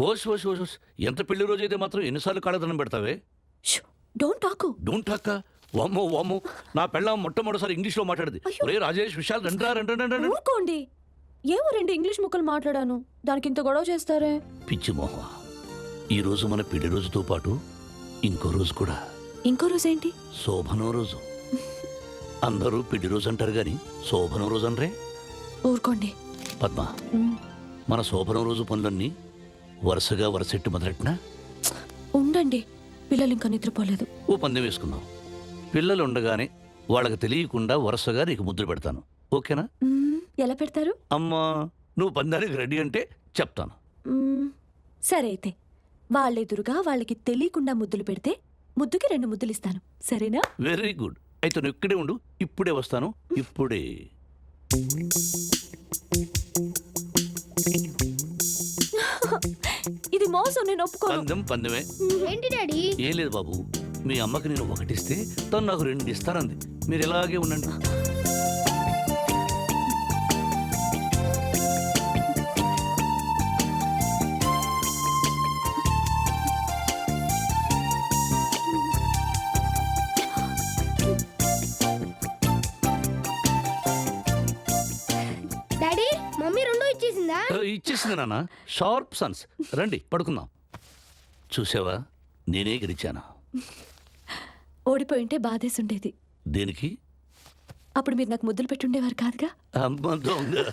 ఓస్ ఓస్ ఓస్ ఓస్. ఎంత పెళ్ళి రోజు అయితే మాత్రం ఎన్నిసార్లు కాళ్ళదనం పెడతావే? Don't talk. డోంట్ అక్క వామ్మో వామ్మో. నా పెళ్ళం మొట్టమొదటిసారి ఇంగ్లీష్లో మాట్లాడింది. అయ్యో. ఒరే రాజేష్ విశాల్ రండ్రా రండి ఊరుకోండి. ఏమో రెండు ఇంగ్లీష్ ముక్కలు మాట్లాడాను. దానికి ఇంత గొడవ చేస్తారే? పిచ్చి మోహ. ఈ రోజు మన పెళ్ళి రోజుతో పాటు ఇంకో రోజు కూడా. ఇంకో రోజు ఏంటి? శోభనం రోజు. అందరూ పెళ్ళి రోజు అంటారు గాని శోభనం రోజు అనరే. ఊరుకోండి. పద్మ మన శోభనం రోజు పనులన్నీ వరుసగా వరుసెట్టి మొదలెట్టినా? ఉండండి పిల్లలు ఇంకా నిద్రపోలేదు. ఓ పందెం వేసుకుందాం. పిల్లలు ఉండగానే వాళ్ళకి తెలియకుండా వరుసగా నీకు ముద్దులు పెడతాను. ఓకేనా? ఎలా పెడతారు? అమ్మా నువ్వు పందానికి రెడీ అంటే చెప్తాను. సరే అయితే. వాళ్ళెదురుగా వాళ్ళకి తెలియకుండా ముద్దులు పెడితే ముద్దుకి రెండు ముద్దులు ఇస్తాను. సరేనా? Very good. అయితే నువ్వు ఇక్కడే ఉండు ఇప్పుడే వస్తాను. ఇప్పుడే. మోసం నేను ఒప్పుకోను. పందెం పందెమే. ఏంటి డాడీ? ఏం లేదు బాబు. మీ అమ్మకి నేను ఒకటిస్తే తను నాకు రెండు ఇస్తానంది మీరు ఇలాగే ఉండండి. ఇచ్చేసిందా? ఇచ్చేసింది నాన్న. Sharp sons. రండి పడుకుందాం. చూసావా? నేనే గెలిచాను. ఓడిపోయింటే బాధేసి ఉండేది దేనికి? అప్పుడు మీరు నాకు ముద్దులు పెట్టుండేవారు కాదుగా? అమ్మ దొంగ.